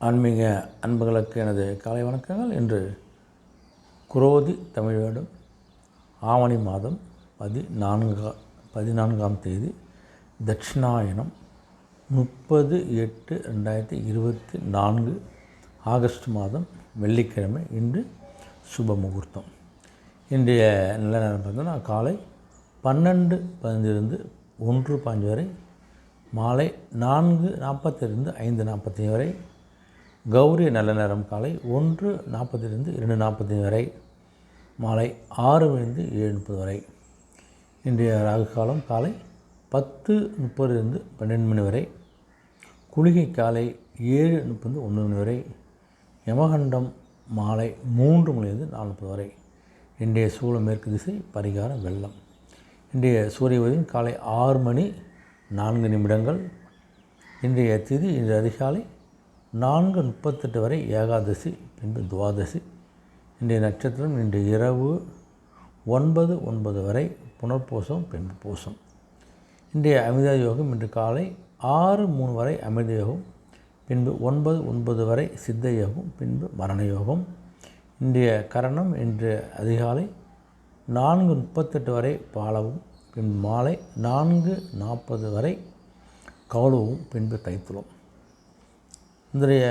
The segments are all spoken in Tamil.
ஆன்மீக அன்புகளுக்கு எனது காலை வணக்கங்கள். இன்று குரோதி தமிழ் வருடம் ஆவணி மாதம் பதினான்கா பதினான்காம் தேதி தட்சிணாயனம் முப்பது எட்டு ரெண்டாயிரத்தி இருபத்தி நான்கு ஆகஸ்ட் மாதம் வெள்ளிக்கிழமை இன்று சுப முகூர்த்தம். இன்றைய நல்ல நேரம் பார்த்தோன்னா காலை பன்னெண்டு பதினஞ்சிலிருந்து ஒன்று பாஞ்சு வரை மாலை நான்கு நாற்பத்திலிருந்து ஐந்து நாற்பத்தி வரை கௌரி நல்ல நேரம் காலை ஒன்று நாற்பதுலேருந்து இரண்டு நாற்பது வரை மாலை ஆறு மணிலிருந்து ஏழு முப்பது வரை. இன்றைய ராகு காலம் காலை பத்து முப்பதுலேருந்து பன்னெண்டு மணி வரை குளிகை காலை ஏழு முப்பது ஒன்று மணி வரை யமகண்டம் மாலை மூன்று மணிலிருந்து நாலு முப்பது வரை. இன்றைய சூழ மேற்கு திசை பரிகாரம் வெள்ளம். இன்றைய சூரிய உதயம் காலை ஆறு மணி நான்கு நிமிடங்கள். இன்றைய திதி இன்று அதிகாலை நான்கு முப்பத்தெட்டு வரை ஏகாதசி பின்பு துவாதசி. இன்றைய நட்சத்திரம் இன்று இரவு ஒன்பது ஒன்பது வரை புனர்பூசம் பின்பு பூசம். இன்றைய அமிர்த யோகம் இன்று காலை ஆறு மூணு வரை அமிர்த யோகம் பின்பு ஒன்பது ஒன்பது வரை சித்த யோகம் பின்பு மரண யோகம். இன்றைய கரணம் இன்று அதிகாலை நான்கு முப்பத்தெட்டு வரை பாலவும் பின்பு மாலை நான்கு நாற்பது வரை கவுளவும் பின்பு தைத்துளம் இன்றைய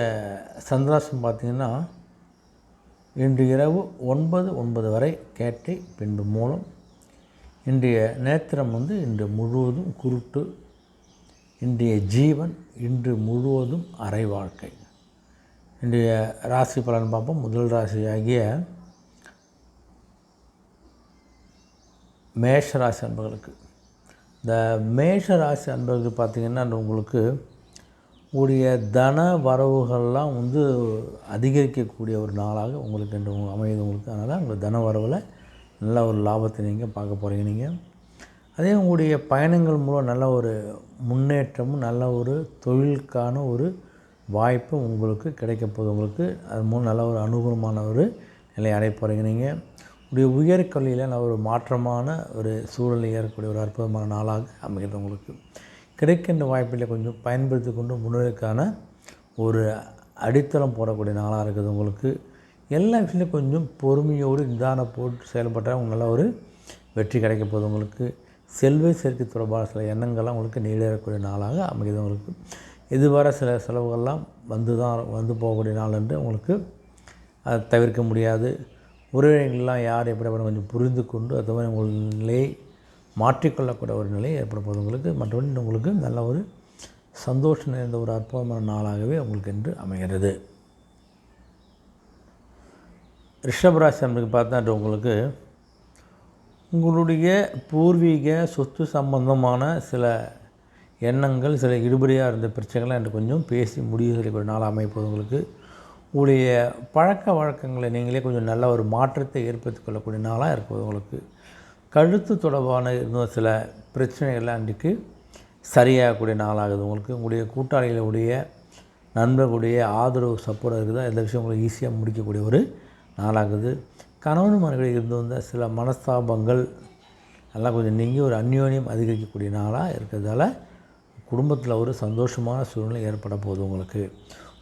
சந்திராசம் பார்த்திங்கன்னா இன்று இரவு ஒன்பது ஒன்பது வரை கேட்டை பின்பு மூலம் இன்றைய நேத்திரம் வந்து இன்று முழுவதும் குருட்டு இன்றைய ஜீவன் இன்று முழுவதும் அரை வாழ்க்கை. இன்றைய ராசி பலன் பார்ப்போம். முதல் ராசியாகிய மேஷ ராசி அன்பர்களுக்கு. இந்த மேஷ ராசி அன்பர்களுக்கு பார்த்திங்கன்னா உங்களுக்கு கூடிய தன வரவுகள்லாம் வந்து அதிகரிக்கக்கூடிய ஒரு நாளாக உங்களுக்கு என்று அமையுது உங்களுக்கு. அதனால் உங்களுக்கு தன வரவில் நல்ல ஒரு லாபத்தை நீங்கள் பார்க்க போகிறீங்க நீங்கள் அதே உங்களுடைய பயணங்கள் மூலம் நல்ல ஒரு முன்னேற்றமும் நல்ல ஒரு தொழிலுக்கான ஒரு வாய்ப்பு உங்களுக்கு கிடைக்க போகுது. உங்களுக்கு அது மூலம் நல்ல ஒரு அனுகூலமான ஒரு நிலை அடைய போகிறீங்க நீங்கள் உடைய உயர்கல்வியில் நல்ல ஒரு மாற்றமான ஒரு சூழலை ஏறக்கூடிய ஒரு அற்புதமான நாளாக அமைகிறது உங்களுக்கு. கிடைக்கின்ற வாய்ப்பில் கொஞ்சம் பயன்படுத்தி கொண்டு முன்னேறதுக்கான ஒரு அடித்தளம் போடக்கூடிய நாளாக இருக்குது உங்களுக்கு. எல்லா விஷயத்துலையும் கொஞ்சம் பொறுமையோடு நிதானம் போட்டு செயல்பட்டால் உங்களுக்கு நல்ல ஒரு வெற்றி கிடைக்க போகுது உங்களுக்கு. செல்வ சேர்க்கை தொடர்பான சில எண்ணங்கள்லாம் உங்களுக்கு நீடேறக்கூடிய நாளாக அமைகிறது உங்களுக்கு. இதுவரை சில செலவுகள்லாம் வந்து தான் வந்து போகக்கூடிய நாள் என்று உங்களுக்கு அதை தவிர்க்க முடியாது. உறவினர்கள்லாம் யார் எப்படி கொஞ்சம் புரிந்து கொண்டு அது மாதிரி உங்கள் நிலையை மாற்றிக்கொள்ளக்கூடிய ஒரு நிலை ஏற்பட போகுது உங்களுக்கு. மற்றபடி உங்களுக்கு நல்ல ஒரு சந்தோஷம் நிறைந்த ஒரு அற்புதமான நாளாகவே உங்களுக்கு என்று அமைகிறது. ரிஷபராசி நம்மளுக்கு பார்த்தாட்டு உங்களுக்கு உங்களுடைய பூர்வீக சொத்து சம்பந்தமான சில எண்ணங்கள் சில இடுபடியாக இருந்த பிரச்சனைகள்லாம் என்று கொஞ்சம் பேசி முடிவு செய்யக்கூடிய நாள் அமைப்பது உங்களுக்கு. உங்களுடைய பழக்க வழக்கங்களை நீங்களே கொஞ்சம் நல்ல ஒரு மாற்றத்தை ஏற்படுத்தி கொள்ளக்கூடிய நாளாக இருப்பது உங்களுக்கு. கழுத்து தொடர்பான இருந்த சில பிரச்சனைகள்லாம் அன்றைக்கு சரியாகக்கூடிய நாளாகுது உங்களுக்கு. உங்களுடைய கூட்டாளிகளுடைய நண்பர்களுடைய ஆதரவு சப்போர்ட் இருக்குதா? எந்த விஷயம் உங்களுக்கு ஈஸியாக முடிக்கக்கூடிய ஒரு நாளாகுது. கணவன் மனைவியில் இருந்து வந்த சில மனஸ்தாபங்கள் எல்லாம் கொஞ்சம் நீங்கி ஒரு அந்யோன்யம் அதிகரிக்கக்கூடிய நாளாக இருக்கிறதால குடும்பத்தில் ஒரு சந்தோஷமான சூழ்நிலை ஏற்பட போகுது உங்களுக்கு.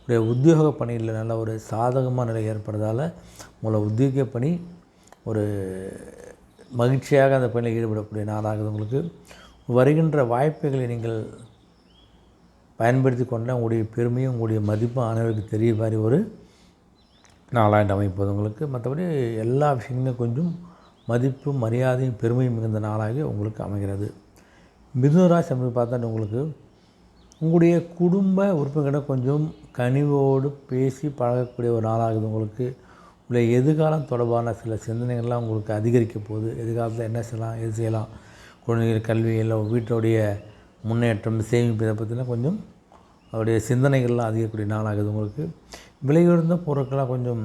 உடைய உத்தியோக பணியில் நல்ல ஒரு சாதகமான நிலை ஏற்படுறதால உங்களை உத்தியோக பணி ஒரு மகிழ்ச்சியாக அந்த பணியில் ஈடுபடக்கூடிய நாளாகுது உங்களுக்கு. வருகின்ற வாய்ப்புகளை நீங்கள் பயன்படுத்தி கொண்ட உங்களுடைய பெருமையும் உங்களுடைய மதிப்பும் அனைவருக்கு தெரிய மாதிரி ஒரு நாளாண்டு அமைப்பது உங்களுக்கு. மற்றபடி எல்லா விஷயங்களும் கொஞ்சம் மதிப்பு மரியாதையும் பெருமையும் மிகுந்த நாளாக உங்களுக்கு அமைகிறது. மிதுனராசி அப்படின்னு பார்த்தா உங்களுக்கு உங்களுடைய குடும்ப உறுப்பினர்களை கொஞ்சம் கனிவோடு பேசி பழகக்கூடிய ஒரு நாளாகுது உங்களுக்கு. உங்களுடைய எதிர்காலம் தொடர்பான சில சிந்தனைகள்லாம் உங்களுக்கு அதிகரிக்க போகுது. எதிர்காலத்தில் என்ன செய்யலாம் எது செய்யலாம்? குழந்தைகள் கல்வி இல்லை வீட்டுடைய முன்னேற்றம் சேமிப்பு இதை பற்றிலாம் கொஞ்சம் அவருடைய சிந்தனைகள்லாம் அதிகக்கூடிய நாளாகுது உங்களுக்கு. விலை உயர்ந்த பொருட்கள்லாம் கொஞ்சம்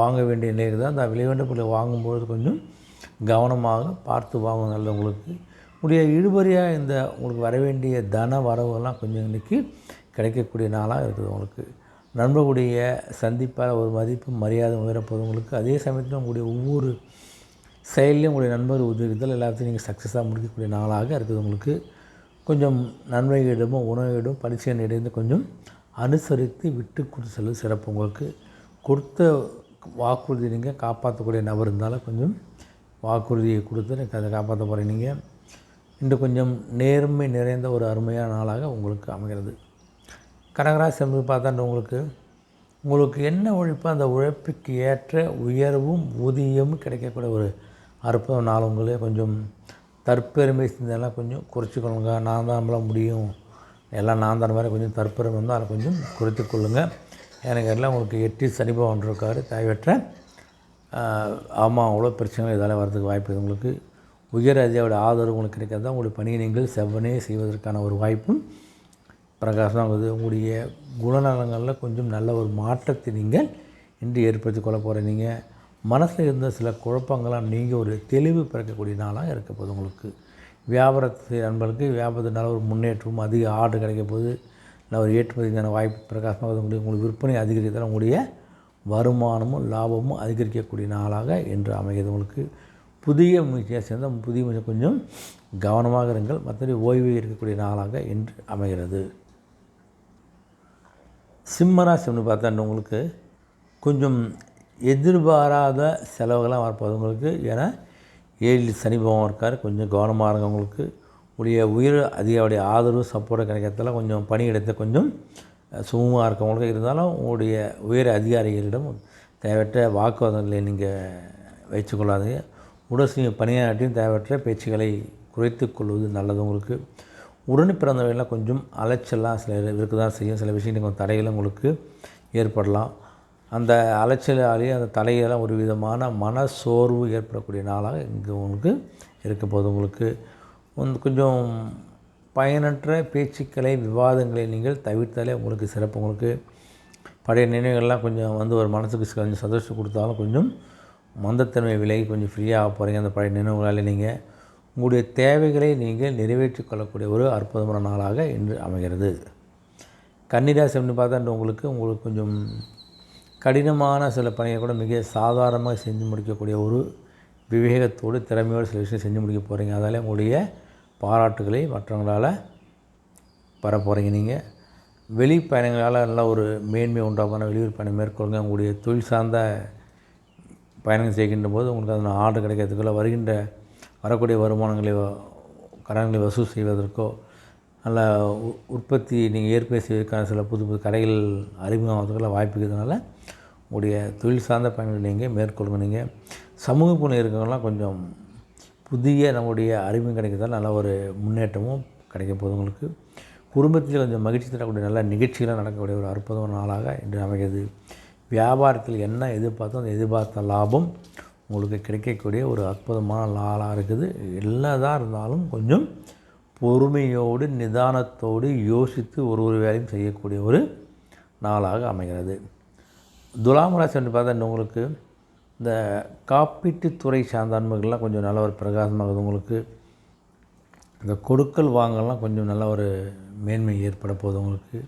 வாங்க வேண்டிய நிலை இருக்குது. அந்த விலை உயர்ந்த பொருளை வாங்கும்பொழுது கொஞ்சம் கவனமாக பார்த்து வாங்க நல்ல உங்களுக்கு. உடைய இழுபறியாக இந்த உங்களுக்கு வர வேண்டிய தன வரவுகள்லாம் கொஞ்சம் இன்றைக்கி கிடைக்கக்கூடிய நாளாக இருக்குது உங்களுக்கு. நண்பர்களுடைய சந்திப்பால் ஒரு மதிப்பு மரியாதை உயரப்போகிறவங்களுக்கு உங்களுக்கு அதே சமயத்தில் உங்களுடைய ஒவ்வொரு செயல்லையும் உங்களுடைய நண்பர் உதவிகள் எல்லாத்தையும் நீங்கள் சக்ஸஸாக முடிக்கக்கூடிய நாளாக இருக்குது. உங்களுக்கு கொஞ்சம் நன்மைகளிடமும் உணவிடம் பரிசீலனை இடைந்து கொஞ்சம் அனுசரித்து விட்டு கொடுத்து செல்வது சிறப்பு. உங்களுக்கு கொடுத்த வாக்குறுதி நீங்கள் காப்பாற்றக்கூடிய நபர் இருந்தாலும் கொஞ்சம் வாக்குறுதியை கொடுத்து எனக்கு அதை காப்பாற்ற போகிறீங்க நீங்கள் இன்று கொஞ்சம் நேர்மை நிறைந்த ஒரு அருமையான நாளாக உங்களுக்கு அமைகிறது. கடகராசி என்பது பார்த்தா உங்களுக்கு? உங்களுக்கு என்ன உழைப்போ அந்த உழைப்புக்கு ஏற்ற உயர்வும் ஊதியமும் கிடைக்கக்கூடிய ஒரு அற்புதம். நாள் உங்களே கொஞ்சம் தற்பெருமை சிந்தெல்லாம் கொஞ்சம் குறைச்சிக்கொள்ளுங்க நான் தான் நம்மளால் முடியும். எல்லாம் நான் தான் மாதிரி கொஞ்சம் தற்பெருமை வந்து அதை கொஞ்சம் குறைத்து கொள்ளுங்கள் எனக்கு எல்லாம் உங்களுக்கு எட்டி சனிபவன் இருக்கார் தேவையற்ற ஆமாம் அவ்வளோ பிரச்சனைகள் இதெல்லாம் வரதுக்கு வாய்ப்பு உங்களுக்கு உயர் அதிகாரோட ஆதரவு உங்களுக்கு கிடைக்காது தான் உங்களுடைய பணியை நீங்கள் செவ்வனே செய்வதற்கான ஒரு வாய்ப்பும் பிரகாசமாகுது. இருக்குது உங்களுடைய குணநலங்களில் கொஞ்சம் நல்ல ஒரு மாற்றத்தை நீங்கள் இன்று ஏற்படுத்தி கொள்ள போகிற நீங்கள் மனசில் இருந்த சில குழப்பங்களாம் நீங்கள் ஒரு தெளிவு பிறக்கக்கூடிய நாளாக இருக்க போகுது உங்களுக்கு. வியாபாரத்தை நண்பர்களுக்கு வியாபாரத்தில் நல்ல ஒரு முன்னேற்றமும் அதிக ஆர்டர் கிடைக்க போது நல்ல ஒரு ஏற்றுமதிக்கான வாய்ப்பு பிரகாசமாக உங்களுக்கு உங்களுக்கு விற்பனை அதிகரிக்கிறதால உங்களுடைய வருமானமும் லாபமும் அதிகரிக்கக்கூடிய நாளாக என்று அமைகிறது உங்களுக்கு. புதிய முயற்சியாக சேர்ந்தால் புதிய முயற்சி கொஞ்சம் கவனமாக இருங்கள். மற்றபடி ஓய்வு இருக்கக்கூடிய நாளாக என்று அமைகிறது. சிம்மராசி பார்த்தா உங்களுக்கு? கொஞ்சம் எதிர்பாராத செலவுகள்லாம் வரப்போகுது உங்களுக்கு. ஏன்னா ஏழில் சனி இருக்கார். கொஞ்சம் கவனமாக இருங்க உங்களுக்கு. உடைய உயர் அதிகாவுடைய ஆதரவு சப்போர்ட் கிடைக்கிறதால கொஞ்சம் பணியிடத்தை கொஞ்சம் சுமமாக இருக்கவங்களுக்கு இருந்தாலும் உங்களுடைய உயர் அதிகாரிகளிடம் தேவையற்ற வாக்குவாதங்களை நீங்கள் வச்சுக்கொள்ளாதீங்க உடல் பணியாற்றியும் தேவையற்ற பேச்சுக்களை குறைத்து கொள்வது நல்லது உங்களுக்கு. உடனே பிறந்தவர்கள்லாம் கொஞ்சம் அலைச்சலாக சில இருக்க தான் செய்யும். சில விஷயங்கள் கொஞ்சம் தடைகளும் உங்களுக்கு ஏற்படலாம். அந்த அலைச்சலாலேயே அந்த தலையெல்லாம் ஒரு விதமான மன சோர்வு ஏற்படக்கூடிய நாளாக இங்கே உங்களுக்கு இருக்க போது உங்களுக்கு வந்து கொஞ்சம் பயனற்ற பேச்சுக்களை விவாதங்களை நீங்கள் தவிர்த்தாலே உங்களுக்கு சிறப்பு. உங்களுக்கு பழைய நினைவுகள்லாம் கொஞ்சம் வந்து ஒரு மனசுக்கு கொஞ்சம் சந்தோஷம் கொடுத்தாலும் கொஞ்சம் மந்தத்தன்மை விலகி கொஞ்சம் ஃப்ரீயாக போகிறீங்க அந்த பழைய நினைவுகளால் நீங்கள் உங்களுடைய தேவைகளை நீங்கள் நிறைவேற்றி கொள்ளக்கூடிய ஒரு அற்புதமான நாளாக இன்று அமைகிறது. கன்னிராசி பார்த்தா உங்களுக்கு உங்களுக்கு கொஞ்சம் கடினமான சில பணியை கூட மிக சாதாரணமாக செஞ்சு முடிக்கக்கூடிய ஒரு விவேகத்தோடு திறமையோடு சில விஷயம் செஞ்சு முடிக்க போகிறீங்க அதால் உங்களுடைய பாராட்டுகளை மற்றவங்களால் பெற போகிறீங்க நீங்கள் வெளி பயணங்களால் நல்லா ஒரு மேன்மை உண்டாக்கான வெளியூர் பயணம் மேற்கொள்ளுங்க. உங்களுடைய தொழில் சார்ந்த பயணங்கள் செய்கின்ற போது உங்களுக்கு அதன் ஆர்டர் கிடைக்கிறதுக்குள்ளே வருகின்ற வரக்கூடிய வருமானங்களை கடன்களை வசூல் செய்வதற்கோ நல்ல உற்பத்தி நீங்கள் ஏற்படுத்தி செய்வதற்கான சில புது புது கடைகள் அறிமுகமாகிறதுக்கெல்லாம் வாய்ப்பு இருக்கிறதுனால உங்களுடைய தொழில் சார்ந்த பயணங்கள் நீங்கள் மேற்கொள்ளுங்க. நீங்கள் சமூக பணி இருக்கிறவங்களாம் கொஞ்சம் புதிய நம்முடைய அறிமுகம் கிடைக்கிறதால நல்ல ஒரு முன்னேற்றமும் கிடைக்க போகுது உங்களுக்கு. குடும்பத்தில் கொஞ்சம் மகிழ்ச்சி தரக்கூடிய நல்ல நிகழ்ச்சிகளாக நடக்கக்கூடிய ஒரு அற்புதமான நாளாக இன்று அமைகிறது. வியாபாரத்தில் என்ன எதிர்பார்த்தோ அந்த எதிர்பார்த்த லாபம் உங்களுக்கு கிடைக்கக்கூடிய ஒரு அற்புதமான நாளாக இருக்குது. எல்லாதாக இருந்தாலும் கொஞ்சம் பொறுமையோடு நிதானத்தோடு யோசித்து ஒரு ஒரு வேலையும் செய்யக்கூடிய ஒரு நாளாக அமைகிறது. துலாம் ராசி என்று பார்த்தா உங்களுக்கு இந்த காப்பீட்டுத்துறை சார்ந்த அன்பர்கள்லாம் கொஞ்சம் நல்ல ஒரு பிரகாசமாகுது உங்களுக்கு இந்த கொடுக்கல் வாங்கலாம் கொஞ்சம் நல்ல ஒரு மேன்மை ஏற்பட போகுது. உங்களுக்கு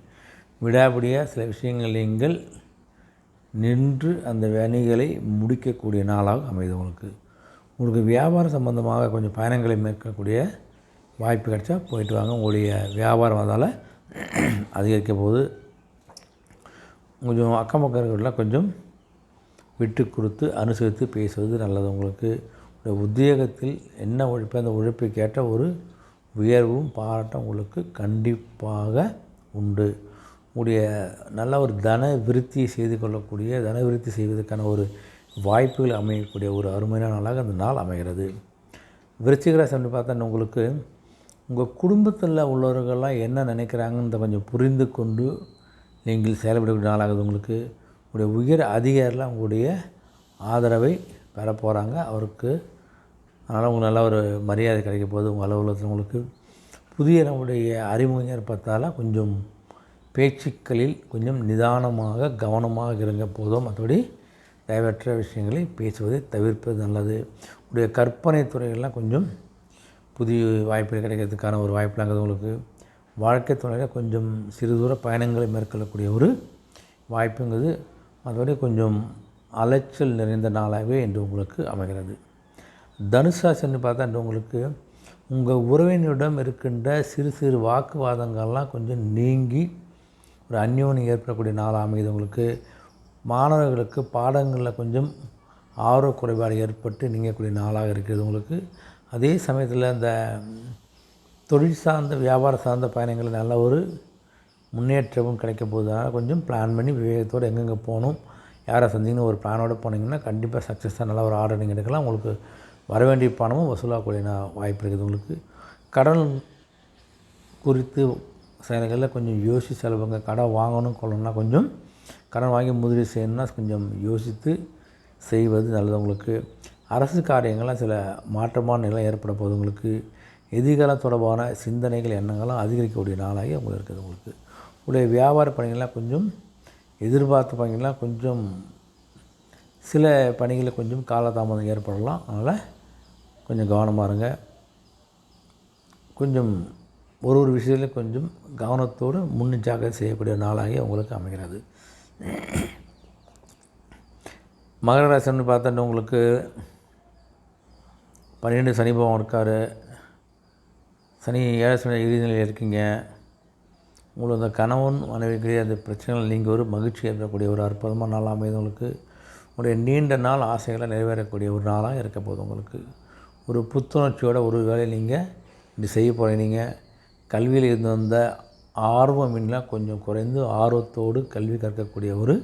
விடாபடியாக சில விஷயங்கள் நீங்கள் நின்று அந்த வேலைகளை முடிக்கக்கூடிய நாளாக அமைது உங்களுக்கு உங்களுக்கு வியாபாரம் சம்மந்தமாக கொஞ்சம் பயணங்களை மேற்கக்கூடிய வாய்ப்பு கிடைச்சா போயிட்டு வாங்க. உங்களுடைய வியாபாரம் அதால் அதிகரிக்க போது கொஞ்சம் அக்கம் பக்கம் கொஞ்சம் விட்டு கொடுத்து அனுசரித்து பேசுவது நல்லது உங்களுக்கு. உத்தியோகத்தில் என்ன உழைப்பு அந்த உழைப்பை ஏற்ற ஒரு உயர்வும் பாராட்டம் உங்களுக்கு கண்டிப்பாக உண்டு. உடைய நல்ல ஒரு தன விருத்தி செய்து கொள்ளக்கூடிய தன விருத்தி செய்வதற்கான ஒரு வாய்ப்புகள் அமையக்கூடிய ஒரு அருமையான நாளாக அந்த நாள் அமைகிறது. விருச்சிகராசி பார்த்தா உங்களுக்கு உங்கள் குடும்பத்தில் உள்ளவர்கள்லாம் என்ன நினைக்கிறாங்கன்றத கொஞ்சம் புரிந்து கொண்டு நீங்கள் செயல்படக்கூடிய நாளாகுது உங்களுக்கு. உங்களுடைய உயர் அதிகாரிலாம் உங்களுடைய ஆதரவை பெற போகிறாங்க அவருக்கு அதனால் உங்களுக்கு நல்ல ஒரு மரியாதை கிடைக்க போகுது. உங்கள் அலுவலகத்தில் உங்களுக்கு புதிய நம்முடைய அறிமுகம் பார்த்தால கொஞ்சம் பேச்சுக்களில் கொஞ்சம் நிதானமாக கவனமாக இருங்க போதும். மற்றபடி தேவையற்ற விஷயங்களை பேசுவதை தவிர்ப்பது நல்லது. உடைய கற்பனை துறைகள்லாம் கொஞ்சம் புதிய வாய்ப்புகள் கிடைக்கிறதுக்கான ஒரு வாய்ப்புலாங்கிறது உங்களுக்கு. வாழ்க்கை துறையில் கொஞ்சம் சிறு தூர பயணங்களை மேற்கொள்ளக்கூடிய ஒரு வாய்ப்புங்கிறது மற்றபடி கொஞ்சம் அலைச்சல் நிறைந்த நாளாகவே என்று உங்களுக்கு அமைகிறது. தனுசாசன்னு பார்த்தா என்று உங்களுக்கு உங்கள் உறவினரிடம் இருக்கின்ற சிறு சிறு வாக்குவாதங்கள்லாம் கொஞ்சம் நீங்கி ஒரு அந்யோன்யம் ஏற்படக்கூடிய நாளாக அமையுது உங்களுக்கு. மாணவர்களுக்கு பாடங்களில் கொஞ்சம் ஆர்வ குறைபாடு ஏற்பட்டு நீங்கக்கூடிய நாளாக இருக்கிறது உங்களுக்கு. அதே சமயத்தில் அந்த தொழில் சார்ந்த வியாபாரம் சார்ந்த பயணங்கள் நல்ல ஒரு முன்னேற்றமும் கிடைக்க போகுதுனால கொஞ்சம் பிளான் பண்ணி விவேகத்தோடு எங்கெங்கே போகணும் யாரை சந்திங்கன்னு ஒரு பிளானோடு போனீங்கன்னா கண்டிப்பாக சக்ஸஸாக நல்ல ஒரு ஆர்டர் நீங்கள் எடுக்கலாம். உங்களுக்கு வர வேண்டிய பணமும் வசூலாகக்கூடிய வாய்ப்பு இருக்குது உங்களுக்கு. கடன் குறித்து செயல்களில் கொஞ்சம் யோசித்து செலவுங்க கடன் வாங்கணும் கொள்ளணும்னா கொஞ்சம் கடன் வாங்கி முதலீடு செய்யணும்னா கொஞ்சம் யோசித்து செய்வது நல்லது. உங்களுக்கு அரசு காரியங்கள்லாம் சில மாற்றமான நிலை ஏற்பட போகுது. உங்களுக்கு எதிர்காலம் தொடர்பான சிந்தனைகள் எண்ணங்களும் அதிகரிக்கக்கூடிய நாளாகி உங்களுக்கு இருக்குது உங்களுக்கு. உடைய வியாபார பணிகள்லாம் கொஞ்சம் எதிர்பார்த்த பணிகள்லாம் கொஞ்சம் சில பணிகளில் கொஞ்சம் காலதாமதம் ஏற்படலாம். அதனால் கொஞ்சம் கவனமாக இருங்க. கொஞ்சம் ஒரு ஒரு விஷயத்துலையும் கொஞ்சம் கவனத்தோடு முன்னிச்சாக செய்யக்கூடிய நாளாகி உங்களுக்கு அமைகிறது. மகர ராசின்னு பார்த்தோன்னா உங்களுக்கு பன்னிரெண்டு சனி பகவான் இருக்கார். சனி ஏழு சனி இறுதிநிலையில் இருக்கீங்க. உங்களுக்கு அந்த கணவன் மனைவிக்கு அந்த பிரச்சனைகள் நீங்கள் ஒரு மகிழ்ச்சி ஏற்படக்கூடிய ஒரு அற்புதமான நாளாக அமைது உங்களுக்கு. உங்களுடைய நீண்ட நாள் ஆசைகளை நிறைவேறக்கூடிய ஒரு நாளாக இருக்க போகுது உங்களுக்கு. ஒரு புத்துணர்ச்சியோட ஒரு வேலையை நீங்கள் இப்படி செய்ய போகிறீங்க கல்வியில் இருந்து வந்த ஆர்வமின்லாம் கொஞ்சம் குறைந்து ஆர்வத்தோடு கல்வி கற்கக்கூடிய ஒரு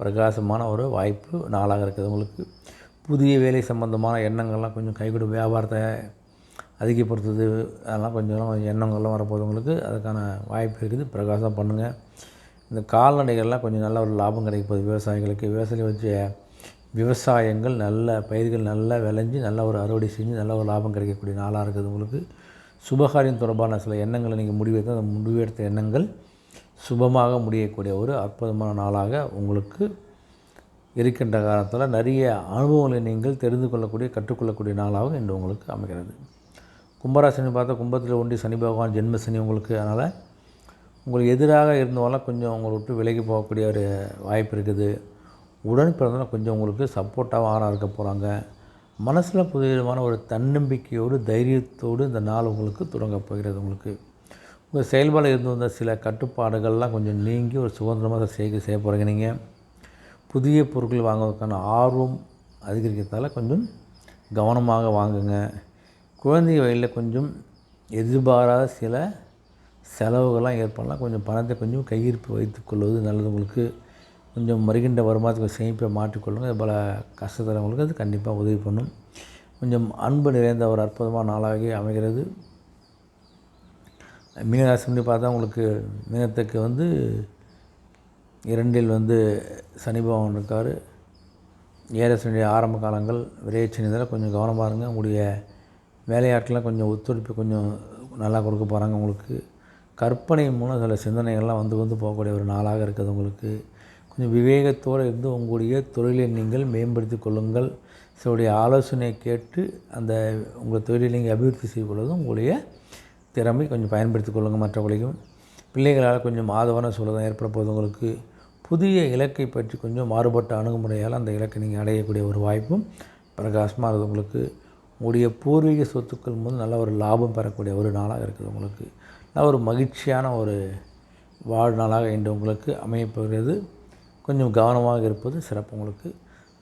பிரகாசமான ஒரு வாய்ப்பு நாளாக இருக்குது. உங்களுக்கு புதிய வேலை சம்பந்தமான எண்ணங்கள்லாம் கொஞ்சம் கைகூட வியாபாரத்தை அதிகப்படுத்துறது அதெல்லாம் கொஞ்சம் கொஞ்சம் எண்ணங்கள்லாம் வரப்போகுது உங்களுக்கு. அதுக்கான வாய்ப்பு இருக்குது. பிரகாசம் பண்ணுங்கள் இந்த கால்நடைகள்லாம் கொஞ்சம் நல்ல ஒரு லாபம் கிடைக்க போகுது. விவசாயிகளுக்கு விவசாயம் வச்ச விவசாயங்கள் நல்ல பயிர்கள் நல்லா விளைஞ்சி நல்ல ஒரு அறுவடை செஞ்சு நல்ல ஒரு லாபம் கிடைக்கக்கூடிய நாளாக இருக்குது உங்களுக்கு. சுபகாரியம் தொடர்பான சில எண்ணங்களை நீங்கள் முடிவெடுத்து அந்த முடிவெடுத்த எண்ணங்கள் சுபமாக முடியக்கூடிய ஒரு அற்புதமான நாளாக உங்களுக்கு இருக்கின்ற காலத்தில் நிறைய அனுபவங்களை நீங்கள் தெரிந்து கொள்ளக்கூடிய கற்றுக்கொள்ளக்கூடிய நாளாக இன்று உங்களுக்கு அமைகிறது. கும்பராசினி பார்த்தா கும்பத்தில் ஒண்டி சனி பகவான் ஜென்ம சனி உங்களுக்கு. அதனால் உங்களுக்கு எதிராக இருந்தவங்களாம் கொஞ்சம் உங்களை விட்டு விலகி போகக்கூடிய ஒரு வாய்ப்பு இருக்குது. உடன் பிறந்தவங்க கொஞ்சம் உங்களுக்கு சப்போர்ட்டாக ஆறாக இருக்க போகிறாங்க மனசில் புதுவிதமான ஒரு தன்னம்பிக்கையோடு தைரியத்தோடு இந்த நாள் உங்களுக்கு தொடங்கப் போகிறது. உங்களுக்கு உங்கள் செயல்பாடு இருந்து வந்த சில கட்டுப்பாடுகள்லாம் கொஞ்சம் நீங்கி ஒரு சுதந்திரமாக செய்ய செய்ய போகிறீங்க நீங்கள் புதிய பொருட்கள் வாங்குவதற்கான ஆர்வம் அதிகரிக்கிறதால கொஞ்சம் கவனமாக வாங்குங்க. குழந்தை வயலில் கொஞ்சம் எதிர்பாராத சில செலவுகள்லாம் ஏற்படலாம். கொஞ்சம் பணத்தை கொஞ்சம் கையிருப்பு வைத்துக்கொள்வது நல்லது உங்களுக்கு. கொஞ்சம் வருகின்ற வருமானத்துக்கு சேமிப்பை மாற்றிக்கொள்ளுங்க இது போல் கஷ்டத்தரவங்களுக்கு அது கண்டிப்பாக உதவி பண்ணும். கொஞ்சம் அன்பு நிறைந்த ஒரு அற்புதமான நாளாகி அமைகிறது. மீனராசின்னு பார்த்தா உங்களுக்கு மீனத்துக்கு வந்து இரண்டில் வந்து சனி பகவான் இருக்கார். ஏரசனுடைய ஆரம்ப காலங்கள் விரைச்சனி இதெல்லாம் கொஞ்சம் கவனமாக இருங்க. உங்களுடைய வேலையாட்கள்லாம் கொஞ்சம் ஒத்துழைப்பு கொஞ்சம் நல்லா கொடுக்க போகிறாங்க உங்களுக்கு. கற்பனை மூலம் சில சிந்தனைகள்லாம் வந்து வந்து போகக்கூடிய ஒரு நாளாக இருக்குது உங்களுக்கு. கொஞ்சம் விவேகத்தோடு இருந்து உங்களுடைய தொழிலை நீங்கள் மேம்படுத்தி கொள்ளுங்கள். சிலருடைய ஆலோசனையை கேட்டு அந்த உங்கள் தொழிலை நீங்கள் அபிவிருத்தி செய்து கொள்வதும் உங்களுடைய திறமை கொஞ்சம் பயன்படுத்தி கொள்ளுங்கள் மற்றவர்களையும். பிள்ளைகளால் கொஞ்சம் ஆதரவான சூழல் ஏற்பட போது உங்களுக்கு புதிய இலக்கை பற்றி கொஞ்சம் மாறுபட்ட அணுகுமுறையால் அந்த இலக்கை நீங்கள் அடையக்கூடிய ஒரு வாய்ப்பும் பிரகாசமாக இருக்குது. உங்களுக்கு உங்களுடைய பூர்வீக சொத்துக்கள் மூலம் நல்ல ஒரு லாபம் பெறக்கூடிய ஒரு நாளாக இருக்குது உங்களுக்கு. நல்ல ஒரு மகிழ்ச்சியான ஒரு வாழ்நாளாக இன்று உங்களுக்கு அமையப்போகிறது கொஞ்சம் கவனமாக இருப்பது சிறப்பு. உங்களுக்கு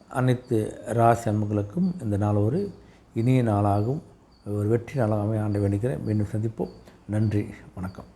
அனைத்து ராசி அன்புகளுக்கும் இந்த நாள் ஒரு இனிய நாளாகும் ஒரு வெற்றி நாளாக அமைய ஆண்டு வேண்டிக்கிறேன் மீண்டும் சந்திப்போம். நன்றி. வணக்கம்.